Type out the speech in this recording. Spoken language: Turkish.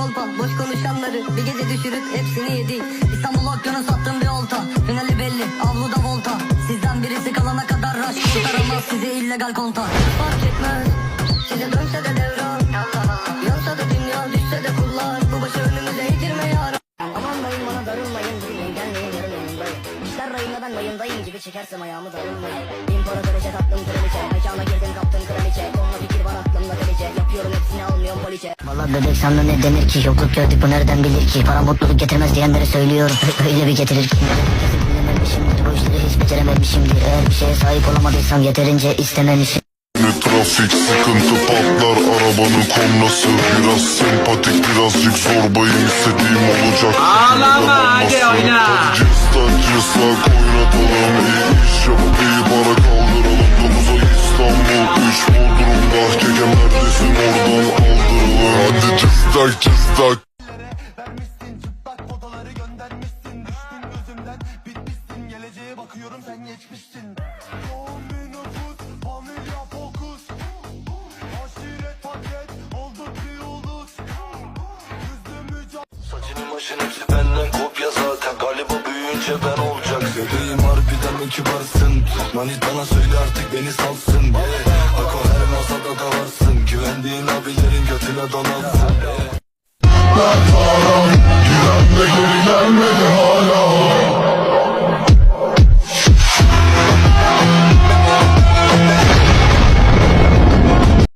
kolpa Boş konuşanları bir gece düşürüp hepsini yedi İstanbul okyanus sattım bir olta Finali belli avluda volta. Sizden birisi kalana kadar rush Kurtaramaz sizi illegal konta. Fark etmez Size dönse de devran Yansa da dünya düşse de kullar. Bu başı önümüze eğdirme yara Aman dayım bana darılmayın Bugün gelmeyin yarın yanındayım İşler rayında ben dayımdayım gibi çekersem ayağımı darılmayın. İmparatoriçe taktım kraliçe. Mekana girdim kaptım kraliçe poliçe Valla bebek sana ne denir ki? Yokluk gördük bu nereden bilir ki? Para mutluluk getirmez diyenlere söylüyorum. Öyle bir getirir bilememişimdir bu işleri hiç becerememişimdir Eğer bir şeye sahip olamadıysam yeterince istememişim. Ne trafik sıkıntı patlar arabanın kornası Biraz sempatik birazcık zorbayım istediğim olacak. Ağlama, hadi oyna. Cıstak oynatalım İyi Hadi cıstak cıstak Vermişsin çıplak. Fotoları göndermişsin Düştün gözümden bitmişsin Geleceğe bakıyorum sen geçmişsin Saçının başın hepsi benden kopya zaten. Galiba büyüyünce ben olacak. Bebeğim harbiden mi kibarsın? Manit bana söyle artık beni salsın. Ako her masada da varsın. Güvendiğin abilerin götüne donansın yeah.